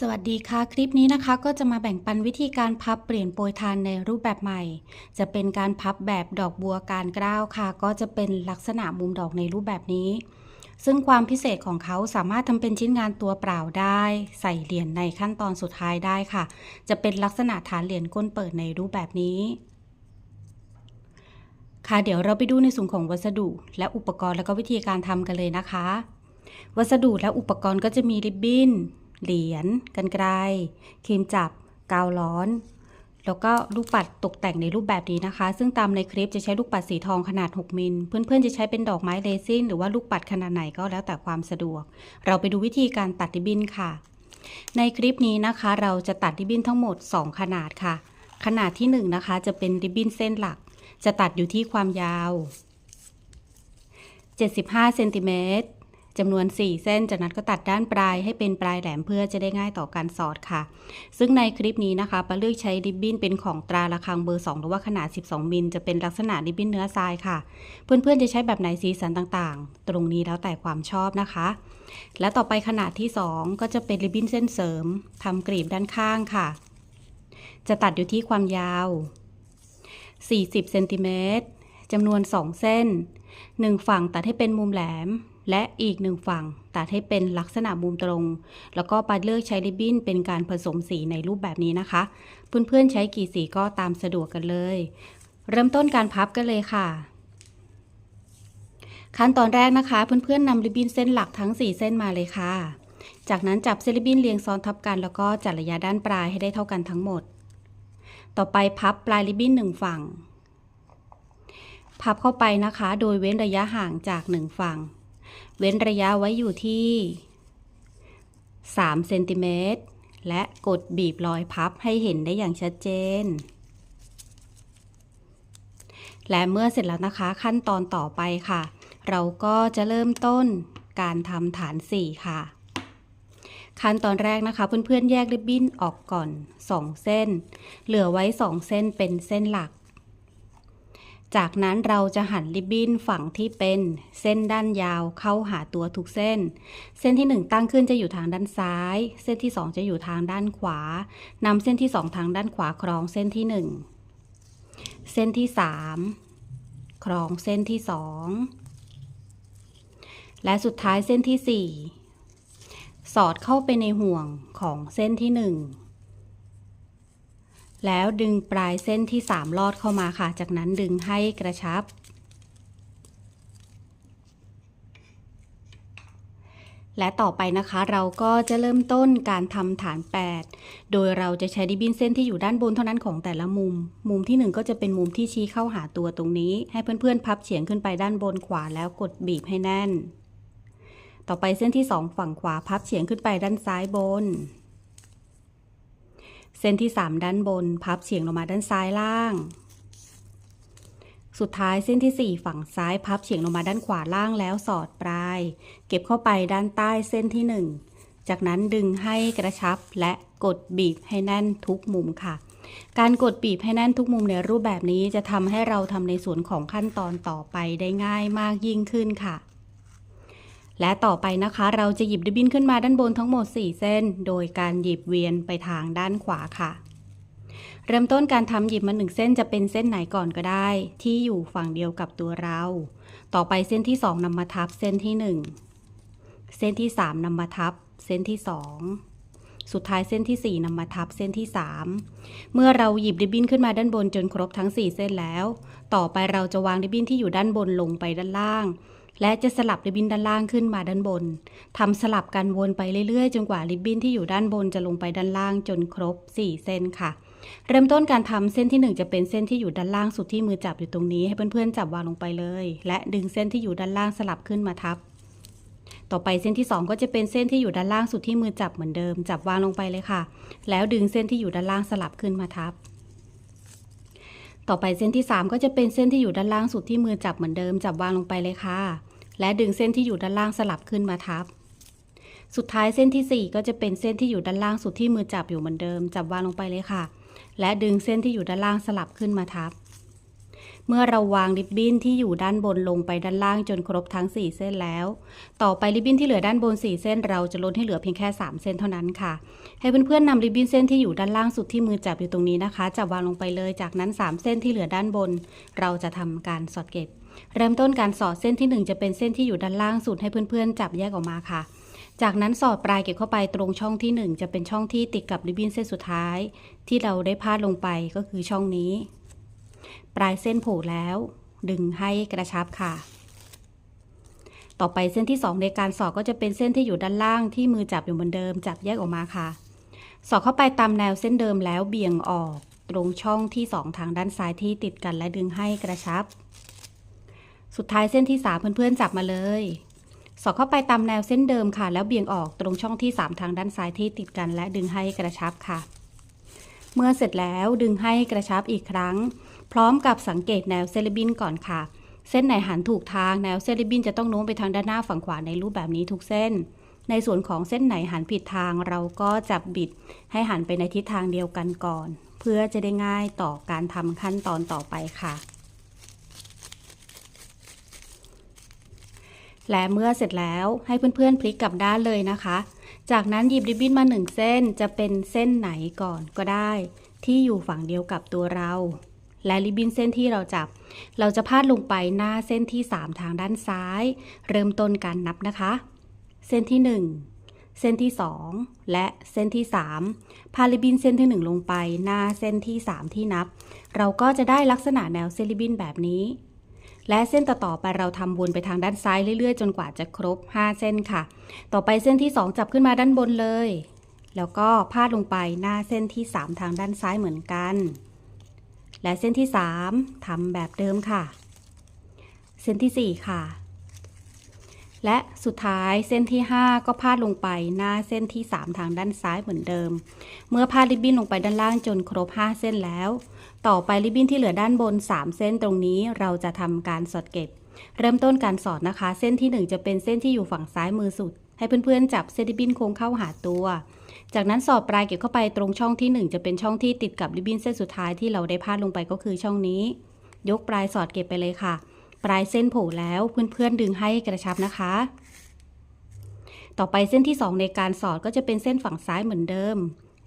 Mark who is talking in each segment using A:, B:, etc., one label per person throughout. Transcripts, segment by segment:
A: สวัสดีค่ะ คลิปนี้นะคะก็จะมาแบ่งปันวิธีการพับเปลี่ยนโปรยทานในรูปแบบใหม่ จะเป็นการพับแบบดอกบัวการกล้าวค่ะ ก็จะเป็นลักษณะมุมดอกในรูปแบบนี้ ซึ่งความพิเศษของเขาสามารถทำเป็นชิ้นงานตัวเปล่าได้ ใส่เหรียญในขั้นตอนสุดท้ายได้ค่ะ จะเป็นลักษณะฐานเหรียญก้นเปิดในรูปแบบนี้ ค่ะเดี๋ยวเราไปดูในส่วนของวัสดุ และอุปกรณ์แล้วก็วิธีการทำกันเลยนะคะ วัสดุและอุปกรณ์ก็จะมีริบบิ้น เหรียญกันไกรครีมจับ กาวร้อน แล้วก็ลูกปัดตกแต่งในรูปแบบนี้นะคะ ซึ่งตามในคลิปจะใช้ลูกปัดสีทองขนาด 6 มิล เพื่อนๆจะใช้เป็นดอกไม้เรซินหรือว่าลูกปัดขนาดไหนก็แล้วแต่ความสะดวก เราไปดูวิธีการตัดริบบิ้นค่ะ ในคลิปนี้นะคะ เราจะตัดริบบิ้นทั้งหมด 2 ขนาดค่ะ ขนาดที่1นะคะจะเป็นริบบิ้นเส้นหลัก จะตัดอยู่ที่ความยาว75เซนติเมตร จำนวน 4 เส้น จากนั้นก็ตัดด้านปลายให้เป็นปลายแหลมเพื่อจะได้ง่ายต่อการสอดค่ะ ซึ่งในคลิปนี้นะคะปลาเลือกใช้ริบบิ้นเป็นของตราระฆังเบอร์ 2 หรือว่าขนาด 12 มิลจะเป็นลักษณะริบบิ้นเนื้อทรายค่ะ เพื่อนๆจะใช้แบบไหนสีสันต่างๆ ตรงนี้แล้วแต่ความชอบนะคะ และต่อไปขนาดที่ 2 ก็จะเป็นริบบิ้นเส้นเสริมทำกรีบด้านข้างค่ะ จะตัดอยู่ที่ความยาว 40 เซนติเมตรจำนวน 2 เส้น 1 ฝั่งตัดให้เป็นมุมแหลม และอีกหนึ่งฝั่งตัดให้เป็นลักษณะมุมตรง แล้วก็ปเลือกใช้ริบบิ้นเป็นการผสมสีในรูปแบบนี้นะคะ เพื่อนๆใช้กี่สีก็ตามสะดวกกันเลย เริ่มต้นการพับกันเลยค่ะ ขั้นตอนแรกนะคะ เพื่อนๆนำริบบิ้นเส้นหลักทั้ง 4 เส้นมาเลยค่ะ จากนั้นจับเส้นริบบิ้นเรียงซ้อนทับกัน แล้วก็จัดระยะด้านปลายให้ได้เท่ากันทั้งหมด ต่อไปพับปลายริบบิ้นหนึ่งฝั่ง พับเข้าไปนะคะ โดยเว้นระยะห่างจากหนึ่งฝั่ง เว้นระยะไว้อยู่ที่3เซนติเมตรและกดบีบรอยพับให้เห็นได้อย่างชัดเจน และเมื่อเสร็จแล้วนะคะขั้นตอนต่อไปค่ะ เราก็จะเริ่มต้นการทำฐาน 4 ค่ะ ขั้นตอนแรกนะคะเพื่อนๆแยกริบบิ้นออกก่อน 2 เส้น เหลือไว้ 2 เส้นเป็นเส้นหลัก จากนั้นเราจะหันริบบิ้นฝั่งที่เป็นเส้นด้านยาวเข้าหาตัวทุกเส้น เส้นที่ 1 ตั้งขึ้นจะอยู่ทางด้านซ้าย เส้นที่ 2 จะอยู่ทางด้านขวานำเส้นที่ 2 ทางด้านขวาครองเส้นที่ 1 เส้นที่ 3 ครองเส้นที่ 2 และสุดท้ายเส้นที่ 4 สอดเข้าไปในห่วงของเส้นที่ 1 แล้วดึงปลายเส้นที่ 3 ลอดเข้ามาค่ะ จากนั้นดึงให้กระชับ และต่อไปนะคะเราก็จะเริ่มต้นการทำฐาน 8 โดยเราจะใช้ริบินเส้นที่อยู่ด้านบนเท่านั้นของแต่ละมุม มุมที่ 1 ก็จะเป็นมุมที่ชี้เข้าหาตัวตรงนี้ ให้เพื่อนๆ พับเฉียงขึ้นไปด้านบนขวาแล้วกดบีบให้แน่น ต่อไปเส้นที่ 2 ฝั่งขวาพับเฉียงขึ้นไปด้านซ้ายบน เส้นที่ 3 ด้านบน พับเฉียงลงมาด้านซ้ายล่าง สุดท้ายเส้นที่ 4 ฝั่งซ้ายพับเฉียงลงมาด้านขวาล่างแล้วสอดปลาย เก็บเข้าไปด้านใต้เส้นที่ 1 จากนั้นดึงให้กระชับและกดบีบให้แน่นทุกมุมค่ะ การกดบีบให้แน่นทุกมุมในรูปแบบนี้จะทำให้เราทำในส่วนของขั้นตอนต่อไปได้ง่ายมากยิ่งขึ้นค่ะ และต่อไปนะคะ เราจะหยิบริบบิ้นขึ้นมาด้านบนทั้งหมด 4 เส้น โดยการหยิบเวียนไปทางด้านขวาค่ะ เริ่มต้นการทำหยิบมาหนึ่งเส้นจะเป็นเส้นไหนก่อนก็ได้ ที่อยู่ฝั่งเดียวกับตัวเรา ต่อไปเส้นที่ 2นำมาทับเส้นที่ 1 เส้นที่ 3นำมาทับ เส้นที่ 2สุดท้ายเส้นที่ 4นำมาทับเส้นที่ 3 เมื่อเราหยิบริบบิ้นขึ้นมาด้านบนจนครบทั้ง 4 เส้นแล้ว ต่อไปเราจะวางริบบิ้นที่อยู่ด้านบนลงไปด้านล่าง และจะสลับริบบิ้นด้านล่างขึ้นมาด้านบนทำสลับกันวนไปเรื่อยๆ จนกว่าริบบิ้นที่อยู่ด้านบนจะลงไปด้านล่างจนครบ 4 เส้นค่ะ เริ่มต้นการทำเส้นที่ 1 จะเป็นเส้นที่อยู่ด้านล่างสุดที่มือจับอยู่ตรงนี้ให้เพื่อนๆจับวางลงไปเลย และดึงเส้นที่อยู่ด้านล่างสลับขึ้นมาทับ ต่อไปเส้นที่ 2 ก็จะเป็นเส้นที่อยู่ด้านล่างสุดที่มือจับเหมือนเดิม จับวางลงไปเลยค่ะ แล้วดึงเส้นที่อยู่ด้านล่างสลับขึ้นมาทับต่อไปเส้นที่ 3 ก็จะเป็นเส้นที่อยู่ด้านล่างสุดที่มือจับเหมือนเดิม จับวางลงไปเลยค่ะ และดึงเส้นที่อยู่ด้านล่างสลับขึ้นมาทับ สุดท้ายเส้นที่ 4 ก็จะเป็นเส้นที่อยู่ด้านล่างสุดที่มือจับอยู่เหมือนเดิม จับวางลงไปเลยค่ะ และดึงเส้นที่อยู่ด้านล่างสลับขึ้นมาทับ เมื่อเราวางริบบิ้นที่อยู่ด้านบนลงไปด้านล่างจนครบทั้ง 4 เส้นแล้ว ต่อไปริบบิ้นที่เหลือด้านบน 4 เส้น เราจะลดให้เหลือเพียงแค่ 3 เส้นเท่านั้นค่ะ ให้เพื่อนๆนำริบบิ้นเส้นที่อยู่ด้านล่างสุดที่มือจับอยู่ตรงนี้นะคะ จับวางลงไปเลย จากนั้น 3 เส้นที่เหลือด้านบน เราจะทำการสอดเก็บ เริ่มต้นการสอดเส้นที่ 1 จะเป็นเส้นที่อยู่ด้านล่างสุดให้เพื่อนๆ จับแยกออกมาค่ะ จากนั้นสอดปลายเก็บเข้าไปตรงช่องที่ 1 จะเป็นช่องที่ติดกับริบบิ้นเส้นสุดท้าย ที่เราได้พาดลงไปก็คือช่องนี้ ปลายเส้นโผล่แล้ว ดึงให้กระชับค่ะ ต่อไปเส้นที่ 2 ในการสอดก็จะเป็นเส้นที่อยู่ด้านล่างที่มือจับอยู่เหมือนเดิม จับแยกออกมาค่ะ สอดเข้าไปตามแนวเส้นเดิมแล้วเบี่ยงออก ตรงช่องที่ 2 ทางด้านซ้ายที่ติดกันและดึงให้กระชับ สุดท้ายเส้นที่ 3 เพื่อนๆจับมาเลย สอดเข้าไปตามแนวเส้นเดิมค่ะ แล้วเบี่ยงออกตรงช่องที่ 3 ทางด้านซ้ายที่ติดกัน และดึงให้กระชับค่ะ เมื่อเสร็จแล้วดึงให้กระชับอีกครั้ง พร้อมกับสังเกตแนวเซเลบินก่อนค่ะ เส้นไหนหันถูกทางแนวเซเลบินจะต้องโน้มไปทางด้านหน้าฝั่งขวาในรูปแบบนี้ทุกเส้น ในส่วนของเส้นไหนหันผิดทางเราก็จับบิด ให้หันไปในทิศทางเดียวกันก่อน เพื่อจะได้ง่ายต่อการทำขั้นตอนต่อไปค่ะ และเมื่อเสร็จแล้วให้เพื่อนๆพลิกกลับด้านเลยนะคะ จากนั้นหยิบริบบิ้นมาหนึ่งเส้นจะเป็นเส้นไหนก่อนก็ได้ ที่อยู่ฝั่งเดียวกับตัวเรา และริบบิ้นเส้นที่เราจับ เราจะพาดลงไปหน้าเส้นที่ 3 ทางด้านซ้าย เริ่มต้นการนับนะคะ เส้นที่ 1 เส้นที่ 2 และเส้นที่ 3 พาริบบิ้นเส้นที่ 1 ลงไป หน้าเส้นที่ 3 ที่นับ เราก็จะได้ลักษณะแนวเส้นริบบิ้นแบบนี้ และเส้นต่อๆไปเราทำวนไปทางด้านซ้ายเรื่อยๆ จนกว่าจะครบ 5 เส้นค่ะ ต่อไปเส้นที่ 2 จับขึ้นมาด้านบนเลย แล้วก็พาดลงไปหน้าเส้นที่ 3 ทางด้านซ้ายเหมือนกัน และเส้นที่ 3ทำแบบเดิมค่ะ เส้นที่ 4 ค่ะ และสุดท้ายเส้นที่ 5 ก็พาดลงไปหน้าเส้นที่ 3 ทางด้านซ้ายเหมือนเดิม เมื่อพาดริบบิ้นลงไปด้านล่างจนครบ 5 เส้นแล้ว ต่อไปริบบิ้นที่เหลือด้านบน 3 เส้นตรงนี้เราจะทำการสอดเก็บ เริ่มต้นการสอดนะคะ เส้นที่ 1 จะเป็นเส้นที่อยู่ฝั่งซ้ายมือสุด ให้เพื่อนๆจับเส้นริบบิ้นโค้งเข้าหาตัว จากนั้นสอดปลายเก็บเข้าไปตรงช่องที่ 1 จะเป็นช่องที่ติดกับริบบิ้นเส้นสุดท้ายที่เราได้พาดลงไปก็คือช่องนี้ ยกปลายสอดเก็บไปเลยค่ะ ปลายเส้นโผล่แล้วเพื่อนๆดึงให้กระชับนะคะ ต่อไปเส้นที่ 2 ในการสอดก็จะเป็นเส้นฝั่งซ้ายเหมือนเดิม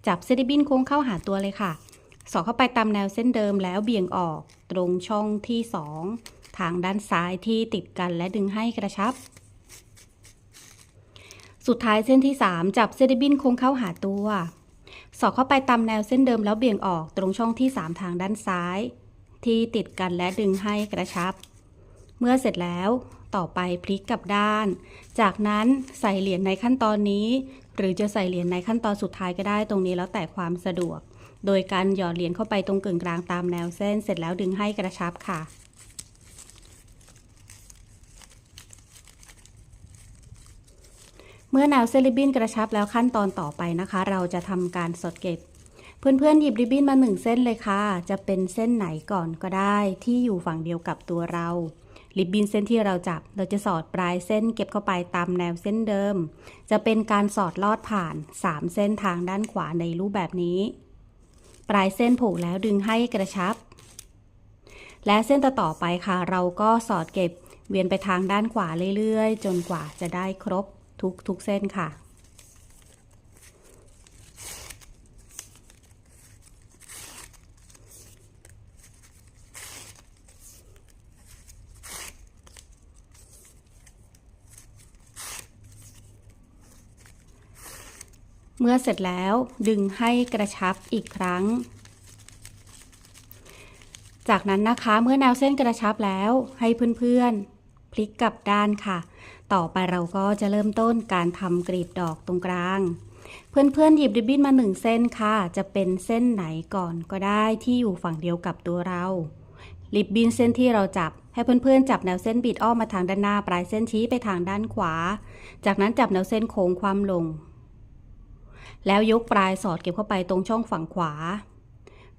A: จับเส้นริบบิ้นโค้งเข้าหาตัวเลยค่ะ สอดเข้าไปตามแนวเส้นเดิมแล้วเบี่ยงออกตรงช่องที่ 2 ทางด้านซ้ายที่ติดกันและดึงให้กระชับ สุดท้ายเส้นที่ 3 จับเส้นริบินโค้งเข้าหาตัว สอดเข้าไปตามแนวเส้นเดิมแล้วเบี่ยงออกตรงช่องที่ 3 ทางด้านซ้าย ที่ติดกันและดึงให้กระชับ เมื่อเสร็จแล้วต่อไปพลิกกลับด้าน จากนั้นใส่เหรียญในขั้นตอนนี้ หรือจะใส่เหรียญในขั้นตอนสุดท้ายก็ได้ตรงนี้แล้วแต่ความสะดวก โดยการหยอดเหรียญเข้าไปตรงกึ่งกลางตามแนวเส้นเสร็จแล้วดึงให้กระชับค่ะ เมื่อแนวเส้นริบบิ้นกระชับแล้วขั้นตอนต่อไปนะคะ เราจะทำการสอดเก็บเพื่อนๆ หยิบริบบิ้นมาหนึ่งเส้นเลยค่ะ จะเป็นเส้นไหนก่อนก็ได้ที่อยู่ฝั่งเดียวกับตัวเรา ริบบิ้นเส้นที่เราจับ เราจะสอดปลายเส้นเก็บเข้าไปตามแนวเส้นเดิม จะเป็นการสอดลอดผ่าน 3 เส้นทางด้านขวาในรูปแบบนี้ ปลายเส้นผูกแล้วดึงให้กระชับ และเส้นต่อไปค่ะ เราก็สอดเก็บเวียนไปทางด้านขวาเรื่อยๆ จนกว่าจะได้ครบทุกทุกเส้นค่ะ มื่อเสร็จแล้วดึงให้กระชับอีกครั้ง จากนั้นนะคะเมื่อแนวเส้นกระชับแล้วให้เพื่อนๆ พลิกกลับด้านค่ะ ต่อไปเราก็จะเริ่มต้นการทำกรีบดอกตรงกลาง เพื่อนๆหยิบริบบิ้นมาหนึ่งเส้นค่ะ จะเป็นเส้นไหนก่อนก็ได้ที่อยู่ฝั่งเดียวกับตัวเราริบบิ้นเส้นที่เราจับให้เพื่อนๆ จับแนวเส้นบิดอ้อมมาทางด้านหน้า ปลายเส้นชี้ไปทางด้านขวา จากนั้นจับแนวเส้นโค้งความลง แล้วยกปลายสอดเก็บเข้าไปตรงช่องฝั่งขวา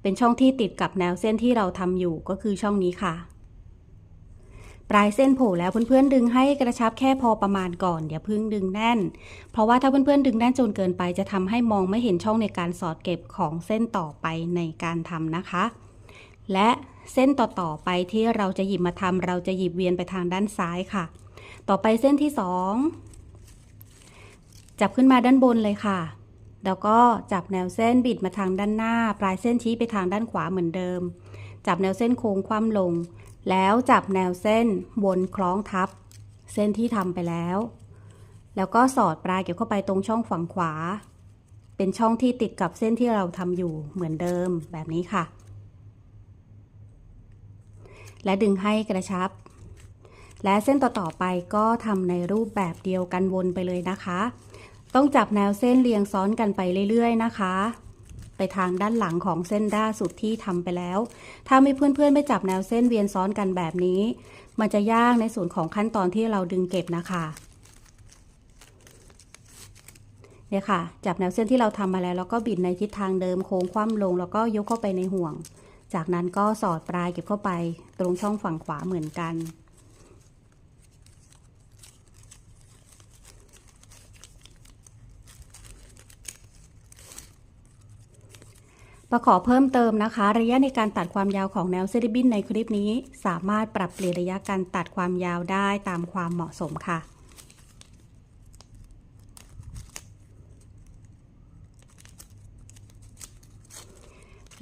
A: เป็นช่องที่ติดกับแนวเส้นที่เราทำอยู่ก็คือช่องนี้ค่ะ ปลายเส้นโผล่แล้วเพื่อนๆดึงให้กระชับแค่พอประมาณก่อนอย่าเพิ่งดึงแน่น เพราะว่าถ้าเพื่อนๆดึงแน่นจนเกินไป จะทำให้มองไม่เห็นช่องในการสอดเก็บของเส้นต่อไปในการทำนะคะ และเส้นต่อๆไปที่เราจะหยิบมาทำเราจะหยิบเวียนไปทางด้านซ้ายค่ะ ต่อไปเส้นที่สองจับขึ้นมาด้านบนเลยค่ะ แล้วก็จับแนวเส้นบิดมาทางด้านหน้า ปลายเส้นชี้ไปทางด้านขวาเหมือนเดิม จับแนวเส้นโค้งคว่ำลง แล้วจับแนวเส้นวนคล้องทับ เส้นที่ทำไปแล้ว แล้วก็สอดปลายเก็บเข้าไปตรงช่องฝั่งขวา เป็นช่องที่ติดกับเส้นที่เราทำอยู่เหมือนเดิมแบบนี้ค่ะ และดึงให้กระชับ และเส้นต่อๆไปก็ทำในรูปแบบเดียวกันวนไปเลยนะคะ ต้องจับแนวเส้นเรียงซ้อนกันไปเรื่อยๆนะคะ ไปทางด้านหลังของเส้นด้าสุดที่ทำไปแล้ว ถ้าไม่เพื่อนๆไม่จับแนวเส้นเวียนซ้อนกันแบบนี้ มันจะยากในส่วนของขั้นตอนที่เราดึงเก็บนะคะเนี่ยค่ะ จับแนวเส้นที่เราทำมาแล้วแล้วก็บิดในทิศทางเดิมโค้งคว่ำลง แล้วก็ยกเข้าไปในห่วง จากนั้นก็สอดปลายเก็บเข้าไปตรงช่องฝั่งขวาเหมือนกัน ปขอเพิ่มเติมนะคะ ระยะในการตัดความยาวของแนวเซริบินในคลิปนี้ สามารถปรับเปลี่ยนระยะการตัดความยาวได้ตามความเหมาะสมค่ะ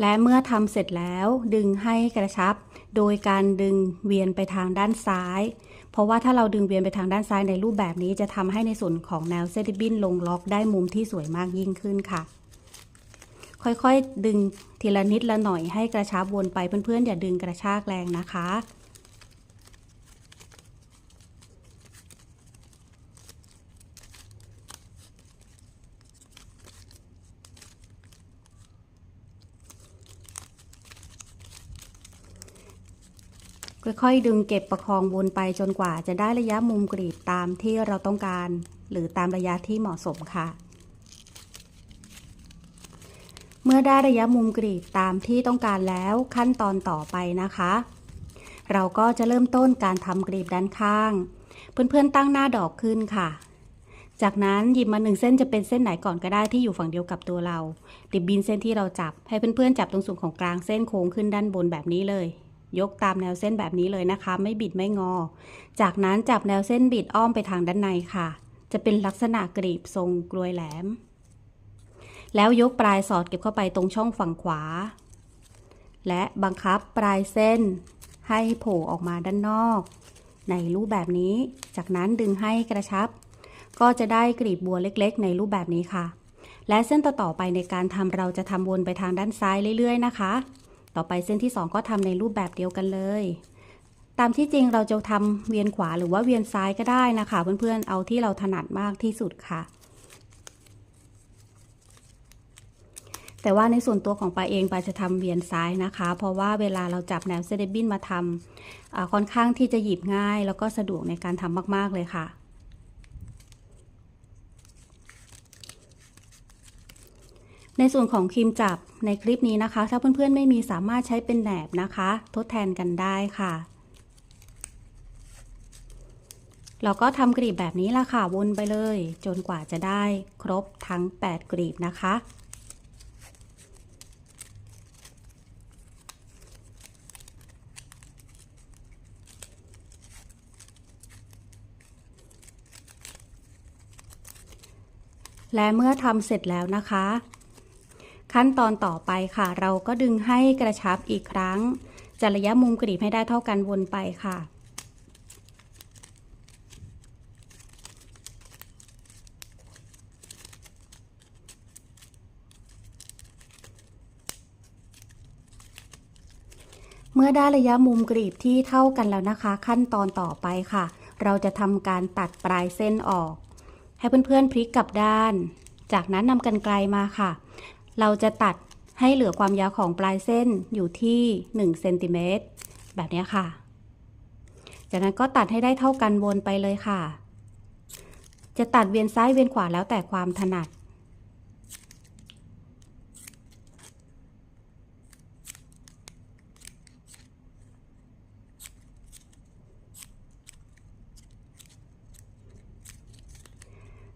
A: และเมื่อทำเสร็จแล้วดึงให้กระชับ โดยการดึงเวียนไปทางด้านซ้าย เพราะว่าถ้าเราดึงเวียนไปทางด้านซ้ายในรูปแบบนี้จะทำให้ในส่วนของแนวเซติบินลงล็อกได้มุมที่สวยมากยิ่งขึ้นค่ะ ค่อยๆ ดึงทีละนิดละหน่อยให้กระชับวนไปเพื่อนๆ อย่าดึงกระชากแรงนะคะ ค่อยๆ ดึงเก็บประคองวนไปจนกว่าจะได้ระยะมุมกรีดตามที่เราต้องการ หรือตามระยะที่เหมาะสมค่ะ เมื่อได้ระยะมุมกรีดตามที่ต้องการแล้วขั้นตอนต่อไปนะคะ เราก็จะเริ่มต้นการทำกรีบด้านข้าง เพื่อนๆตั้งหน้าดอกขึ้นค่ะ จากนั้นหยิบมาหนึ่งเส้นจะเป็นเส้นไหนก่อนก็ได้ที่อยู่ฝั่งเดียวกับตัวเราดิบบินเส้นที่เราจับให้เพื่อนๆจับตรงส่วนของกลางเส้นโค้งขึ้นด้านบนแบบนี้เลย ยกตามแนวเส้นแบบนี้เลยนะคะ ไม่บิดไม่งอ จากนั้นจับแนวเส้นบิดอ้อมไปทางด้านในค่ะ จะเป็นลักษณะกรีบทรงกลวยแหลม แล้วยกปลายสอดเก็บเข้าไปตรงช่องฝั่งขวา และบังคับปลายเส้นให้โผล่ออกมาด้านนอก ในรูปแบบนี้ จากนั้นดึงให้กระชับ ก็จะได้กรีบบัวเล็กๆ ในรูปแบบนี้ค่ะ และเส้นต่อๆไปในการทำเราจะทำวนไปทางด้านซ้ายเรื่อยๆ นะคะ ต่อไปเส้นที่ 2 ก็ทำในรูปแบบเดียวกันเลย ตามที่จริงเราจะทำเวียนขวาหรือว่าเวียนซ้ายก็ได้นะคะ เพื่อนๆ เอาที่เราถนัดมากที่สุดค่ะ แต่ว่าในส่วนตัวของปาเองปาจะทำเวียนซ้ายนะคะ เพราะว่าเวลาเราจับแนวเซเดบินมาทำค่อนข้างที่จะหยิบง่าย แล้วก็สะดวกในการทำมาก ๆเลยค่ะในส่วนของครีมจับในคลิปนี้นะคะ ถ้าเพื่อนๆไม่มีสามารถใช้เป็นแหนบนะคะ ทดแทนกันได้ค่ะ เราก็ทำกรีบแบบนี้ละค่ะ วนไปเลย จนกว่าจะได้ครบทั้ง 8 กรีบนะคะ และเมื่อทำเสร็จแล้วนะคะ ขั้นตอนต่อไปค่ะ เราก็ดึงให้กระชับอีกครั้ง จะระยะมุมกรีบให้ได้เท่ากันวนไปค่ะเมื่อได้ระยะมุมกรีบที่เท่ากันแล้วนะคะ ขั้นตอนต่อไปค่ะ เราจะทำการตัดปลายเส้นออก ให้เพื่อนๆพลิกกลับด้าน จากนั้นนำกันไกลมาค่ะ เราจะตัดให้เหลือความยาวของปลายเส้นอยู่ที่1เซนติเมตรแบบนี้ค่ะ จากนั้นก็ตัดให้ได้เท่ากันวนไปเลยค่ะ จะตัดเวียนซ้ายเวียนขวาแล้วแต่ความถนัด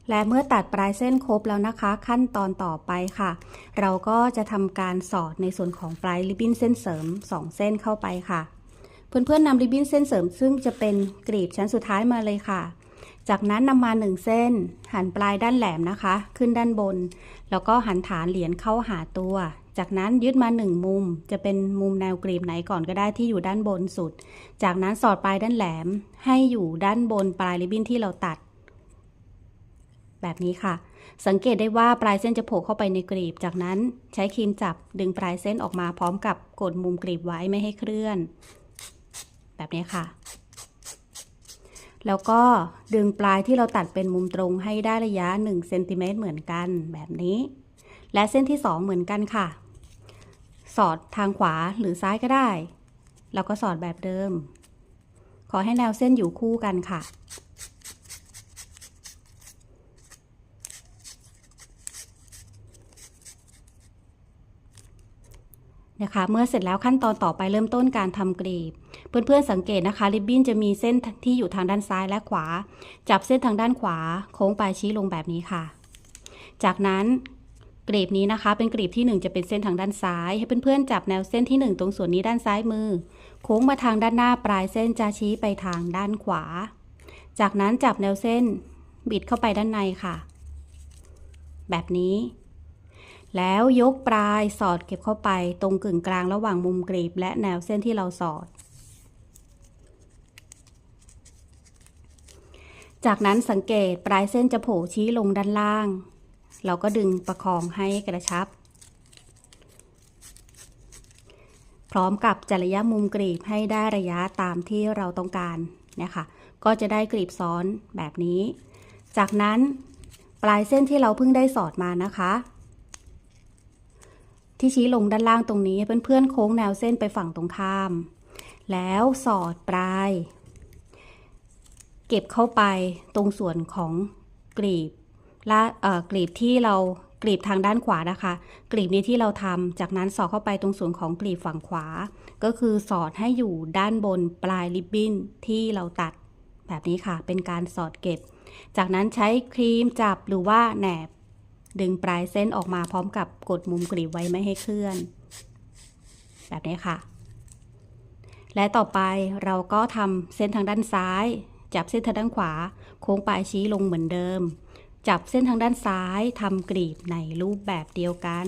A: และเมื่อตัดปลายเส้นครบแล้วนะคะ ขั้นตอนต่อไปค่ะ เราก็จะทำการสอดในส่วนของปลายริบบิ้นเส้นเสริม 2 เส้นเข้าไปค่ะ เพื่อนๆนำริบบิ้นเส้นเสริม ซึ่งจะเป็นกรีบชั้นสุดท้ายมาเลยค่ะ จากนั้นนำมา 1 เส้น หันปลายด้านแหลมนะคะ ขึ้นด้านบน แล้วก็หันฐานเหรียญเข้าหาตัว จากนั้นยึดมา 1 มุม จะเป็นมุมแนวกรีบไหนก่อนก็ได้ที่อยู่ด้านบนสุด จากนั้นสอดปลายด้านแหลม ให้อยู่ด้านบนปลายริบบิ้นที่เราตัด แบบนี้ค่ะ สังเกตได้ว่าปลายเส้นจะโผล่เข้าไปในกรีบ จากนั้นใช้ครีมจับดึงปลายเส้นออกมาพร้อมกับกดมุมกรีบไว้ไม่ให้เคลื่อน แบบนี้ค่ะ แล้วก็ดึงปลายที่เราตัดเป็นมุมตรงให้ได้ระยะ1เซนติเมตรเหมือนกันแบบนี้ และเส้นที่ 2 เหมือนกันค่ะ สอดทางขวาหรือซ้ายก็ได้ แล้วก็สอดแบบเดิม ขอให้แนวเส้นอยู่คู่กันค่ะ นะคะ เมื่อเสร็จแล้วขั้นตอนต่อไปเริ่มต้นการทำกรีบ เพื่อนๆสังเกตนะคะ ริบบิ้นจะมีเส้นที่อยู่ทางด้านซ้ายและขวา จับเส้นทางด้านขวา โค้งปลายชี้ลงแบบนี้ค่ะ จากนั้นกรีบนี้นะคะ เป็นกรีบที่ 1 จะเป็นเส้นทางด้านซ้าย ให้เพื่อนๆจับแนวเส้นที่ 1 ตรงส่วนนี้ด้านซ้ายมือ โค้งมาทางด้านหน้าปลายเส้นจะชี้ไปทางด้านขวา จากนั้นจับแนวเส้นบิดเข้าไปด้านในค่ะ แบบนี้ แล้วยกปลายสอดเก็บเข้าไปตรงกึ่งกลางระหว่างมุมกรีบ และแนวเส้นที่เราสอด จากนั้นสังเกตปลายเส้นจะโผล่ชี้ลงด้านล่าง เราก็ดึงประคองให้กระชับ พร้อมกับจัดระยะมุมกรีบให้ได้ระยะตามที่เราต้องการนะคะก็จะได้กรีบซ้อนแบบนี้ จากนั้นปลายเส้นที่เราเพิ่งได้สอดมานะคะ ที่ชี้ลงด้านล่างตรงนี้เพื่อนๆโค้งแนวเส้นไปฝั่งตรงข้าม แล้วสอดปลาย เก็บเข้าไปตรงส่วนของกรีบละเอ่อกรีบที่เรากรีบทางด้านขวานะคะ กรีบนี้ที่เราทำจากนั้นสอดเข้าไปตรงส่วนของกรีบฝั่งขวา ก็คือสอดให้อยู่ด้านบนปลายริบบิ้นที่เราตัดแบบนี้ค่ะ เป็นการสอดเก็บ จากนั้นใช้ครีมจับหรือว่าแหนบ ดึงปลายเส้นออกมาพร้อมกับกดมุมกรีบไว้ไม่ให้เคลื่อน แบบนี้ค่ะ และต่อไปเราก็ทำเส้นทางด้านซ้าย จับเส้นทางด้านขวา โค้งปลายชี้ลงเหมือนเดิม จับเส้นทางด้านซ้ายทำกรีบในรูปแบบเดียวกัน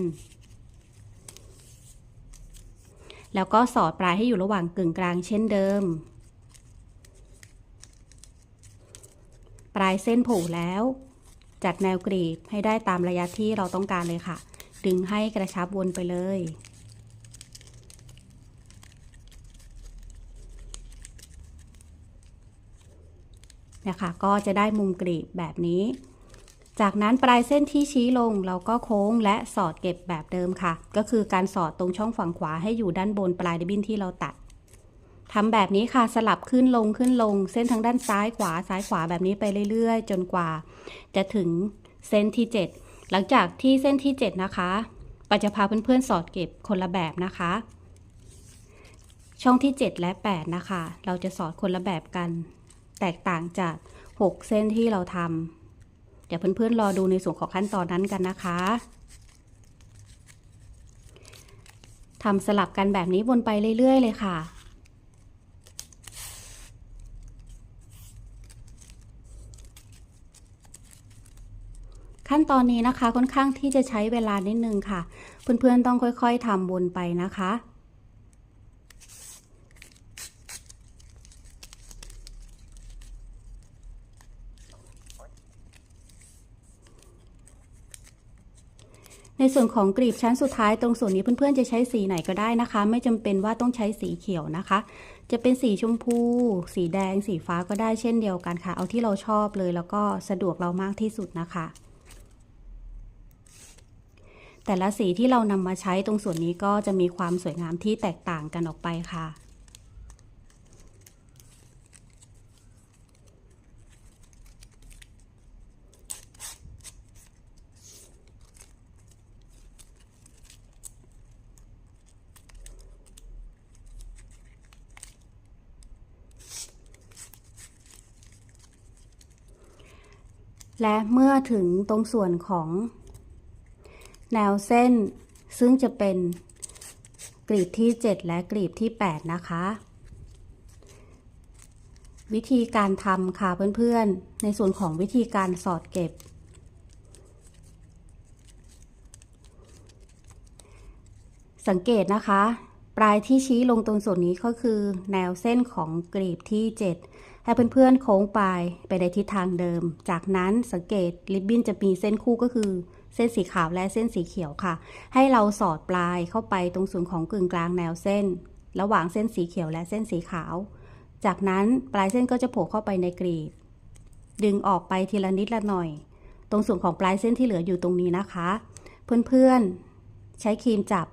A: แล้วก็สอดปลายให้อยู่ระหว่างกึ่งกลางเช่นเดิม ปลายเส้นโผล่แล้ว จัดแนวกรีบให้ได้ตามระยะที่เราต้องการเลยค่ะ ดึงให้กระชับวนไปเลย นะคะก็จะได้มุมกรีบแบบนี้ จากนั้นปลายเส้นที่ชี้ลงเราก็โค้งและสอดเก็บแบบเดิมค่ะ ก็คือการสอดตรงช่องฝั่งขวาให้อยู่ด้านบนปลายริบบิ้นที่เราตัด ทำแบบนี้ค่ะสลับขึ้นลงขึ้นลง เส้นทางด้านซ้ายขวาซ้ายขวาแบบนี้ไปเรื่อย ๆ จนกว่า จะถึงเส้นที่ 7 หลังจากที่เส้นที่ 7 นะคะปาจะพาเพื่อนๆสอดเก็บคนละแบบนะคะ ช่องที่ 7 และ 8 นะคะ เราจะสอดคนละแบบกัน แตกต่างจาก 6 เส้นที่เราทำเดี๋ยวเพื่อนๆรอดูในส่วนของขั้นตอนนั้นกันนะคะทำสลับกันแบบนี้วนไปเรื่อย ๆ เลยค่ะ ขั้นตอนนี้นะคะค่อนข้างที่จะใช้เวลานิดนึงค่ะ เพื่อนๆต้องค่อยๆทำวนไปนะคะในส่วนของกรีบชั้นสุดท้ายตรงส่วนนี้เพื่อนๆจะใช้สีไหนก็ได้นะคะ ไม่จำเป็นว่าต้องใช้สีเขียวนะคะ จะเป็นสีชมพู สีแดง สีฟ้าก็ได้เช่นเดียวกันค่ะ เอาที่เราชอบเลยแล้วก็สะดวกเรามากที่สุดนะคะ แต่ละสีที่เรานำมาใช้ตรงส่วนนี้ก็จะมีความสวยงามที่แตกต่างกันออกไปค่ะ และเมื่อถึงตรงส่วนของ แนวเส้น ซึ่งจะเป็นกรีบที่ 7 และกรีบที่ 8 นะคะ วิธีการทำค่ะเพื่อนๆ ในส่วนของวิธีการสอดเก็บ สังเกตนะคะ ปลายที่ชี้ลงตรงส่วนนี้ก็คือ แนวเส้นของกรีบที่ 7 ให้เพื่อนๆ โค้งปลายไปในทิศทางเดิม จากนั้นสังเกตริบบิ้นจะมีเส้นคู่ก็คือ เส้นสีขาวและเส้นสีเขียวค่ะ ให้เราสอดปลายเข้าไปตรงส่วนของกึ่งกลางแนวเส้น ระหว่างเส้นสีเขียวและเส้นสีขาว จากนั้นปลายเส้นก็จะโผล่เข้าไปในกรีบดึงออกไปทีละนิดละหน่อย ตรงส่วนของปลายเส้นที่เหลืออยู่ตรงนี้นะคะ เพื่อนๆ ใช้ครีมจับ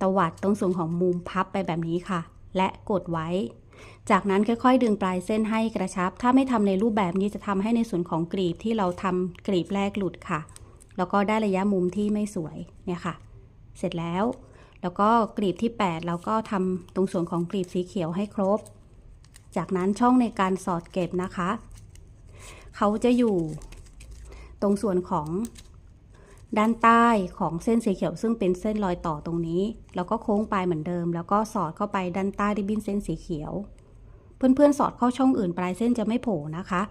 A: ตวัดตรงส่วนของมุมพับไปแบบนี้ค่ะ และกดไว้ จากนั้นค่อย ๆ ดึงปลายเส้นให้กระชับ ถ้าไม่ทำในรูปแบบนี้จะทำให้ในส่วนของกรีบที่เราทำกรีบแรกหลุดค่ะ แล้วก็ได้ระยะมุมที่ไม่สวยเนี่ยค่ะ เสร็จแล้ว แล้วก็กรีบที่ 8 เราก็ทำตรงส่วนของกรีบสีเขียวให้ครบ จากนั้นช่องในการสอดเก็บนะคะ เขาจะอยู่ตรงส่วนของด้านใต้ของเส้นสีเขียวซึ่งเป็นเส้นรอยต่อตรงนี้ แล้วก็โค้งปลายเหมือนเดิม แล้วก็สอดเข้าไปด้านใต้ริบบิ้นเส้นสีเขียว เพื่อนๆสอดเข้าช่องอื่นปลายเส้นจะไม่โผล่นะคะ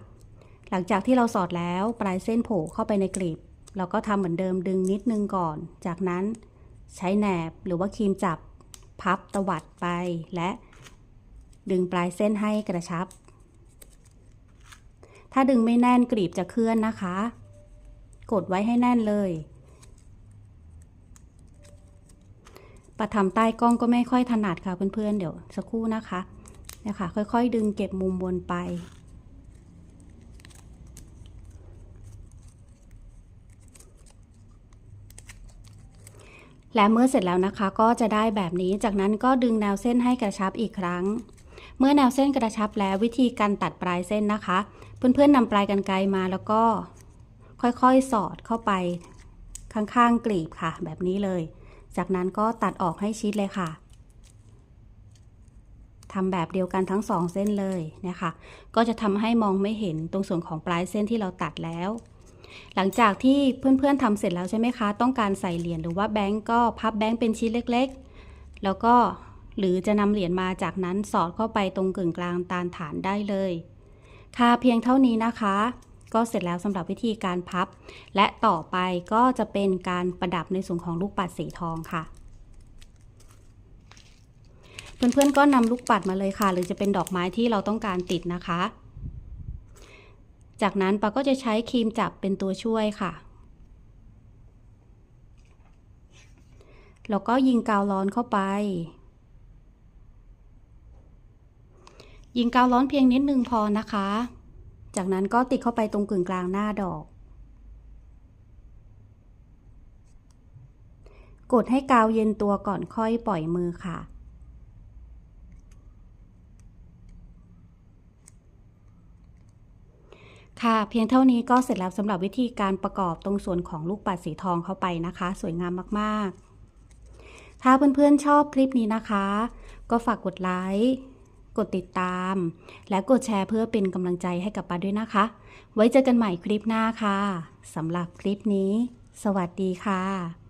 A: หลังจากที่เราสอดแล้วปลายเส้นโผล่เข้าไปในกรีบ เราก็ทำเหมือนเดิมดึงนิดนึงก่อน จากนั้นใช้แหนบหรือว่าครีมจับพับตวัดไปและดึงปลายเส้นให้กระชับ ถ้าดึงไม่แน่นกรีบจะเคลื่อนนะคะ กดไว้ให้แน่นเลยปะทำใต้กล้องก็ไม่ค่อยถนัดค่ะเพื่อนๆเดี๋ยวสักครู่นะคะเนี่ยค่ะค่อยๆ ดึงเก็บมุมบนไป และเมื่อเสร็จแล้วนะคะก็จะได้แบบนี้ จากนั้นก็ดึงแนวเส้นให้กระชับอีกครั้ง เมื่อแนวเส้นกระชับแล้ววิธีการตัดปลายเส้นนะคะ เพื่อนๆนำปลายกันไกลมาแล้วก็ค่อยๆสอดเข้าไปข้างๆกลีบค่ะ แบบนี้เลย จากนั้นก็ตัดออกให้ชิดเลยค่ะทำแบบเดียวกันทั้งสองเส้นเลยนี่ยค่ะก็จะทำให้มองไม่เห็นตรงส่วนของปลายเส้นที่เราตัดแล้ว หลังจากที่เพื่อนๆทำเสร็จแล้วใช่ไหมคะ ต้องการใส่เหรียญหรือว่าแบงก์ก็พับแบงก์เป็นชิ้นเล็กๆ แล้วก็หรือจะนำเหรียญมาจากนั้นสอดเข้าไปตรงกึ่งกลางตานฐานได้เลย ค่ะเพียงเท่านี้นะคะ ก็เสร็จแล้วสำหรับวิธีการพับ และต่อไปก็จะเป็นการประดับในส่วนของลูกปัดสีทองค่ะเพื่อนๆก็นำลูกปัดมาเลยค่ะ หรือจะเป็นดอกไม้ที่เราต้องการติดนะคะ จากนั้นปาก็จะใช้ครีมจับเป็นตัวช่วยค่ะ แล้วก็ยิงกาวร้อนเข้าไป ยิงกาวร้อนเพียงนิดนึงพอนะคะ จากนั้นก็ติดเข้าไปตรงกึ่งกลางหน้าดอก กดให้กาวเย็นตัวก่อนค่อยปล่อยมือค่ะ ค่ะ เพียงเท่านี้ก็เสร็จแล้วสำหรับวิธีการประกอบตรงส่วนของลูกปัดสีทองเข้าไปนะคะ สวยงามมากๆ ถ้าเพื่อนๆชอบคลิปนี้นะคะ ก็ฝากกดไลค์กดติดตาม และกดแชร์เพื่อเป็นกำลังใจให้กับปาด้วยนะคะ ไว้เจอกันใหม่คลิปหน้าค่ะสำหรับคลิปนี้ สวัสดีค่ะ